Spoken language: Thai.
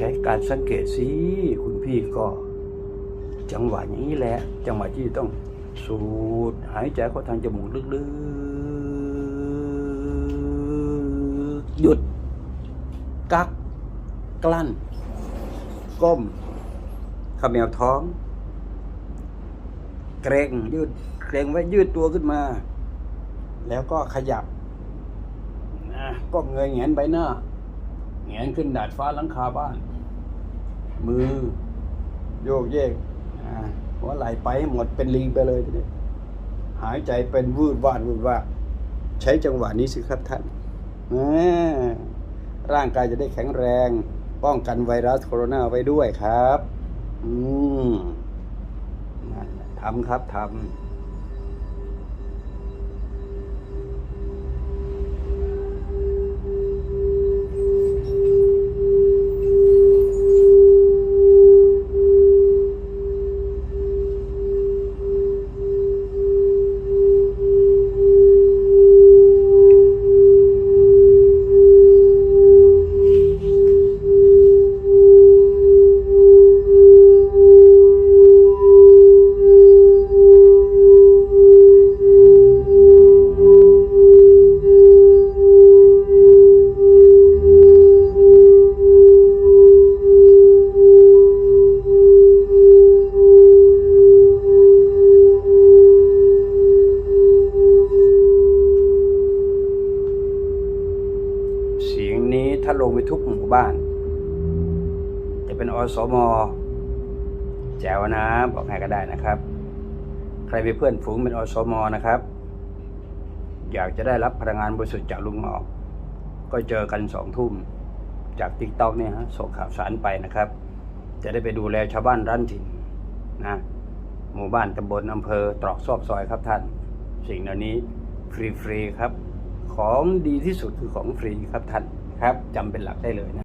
ใช้การสังเกตสิคุณพี่ก็ จังหวะอย่างนี้แหละ จังหวะที่ต้องสูดหายใจเข้าทางจมูกลึกๆ หยุด กัก กลั้น ก้มขมวท้อง เกรงยืดเกรงไว้ยืดตัวขึ้นมา แล้วก็ขยับนะก้มเงยแงนใบหน้าแงนขึ้นดาดฟ้าหลังคาบ้าน มือ โยกเยกอ่าหัวไหลไปให้หมดเป็นลิงไปเลยทีนี้หายใจเป็นวืดวาดวืดวาดใช้จังหวะนี้สิครับท่านร่างกายจะได้แข็งแรง ป้องกันไวรัสโคโรนาไว้ด้วยครับ อืมทำครับทำ นี้ถ้าลงไปทุกหมู่บ้าน จะเป็นอสมแจวนะบอกให้ก็ได้นะครับ ใครเป็นเพื่อนฝูงเป็นอสมนะครับ อยากจะได้รับพลังงานบริสุทธิ์จากลุงออก ก็เจอกันสองทุ่มจากติ๊กต็อกเนี่ยฮะส่งข่าวสารไปนะครับ จะได้ไปดูแลชาวบ้านร้านถิ่นนะหมู่บ้านตำบลอำเภอตรอกซอกซอยครับท่าน สิ่งเหล่านี้ฟรีๆครับ ของดีที่สุดคือของฟรีครับท่าน ครับจำเป็นหลักได้เลยนะ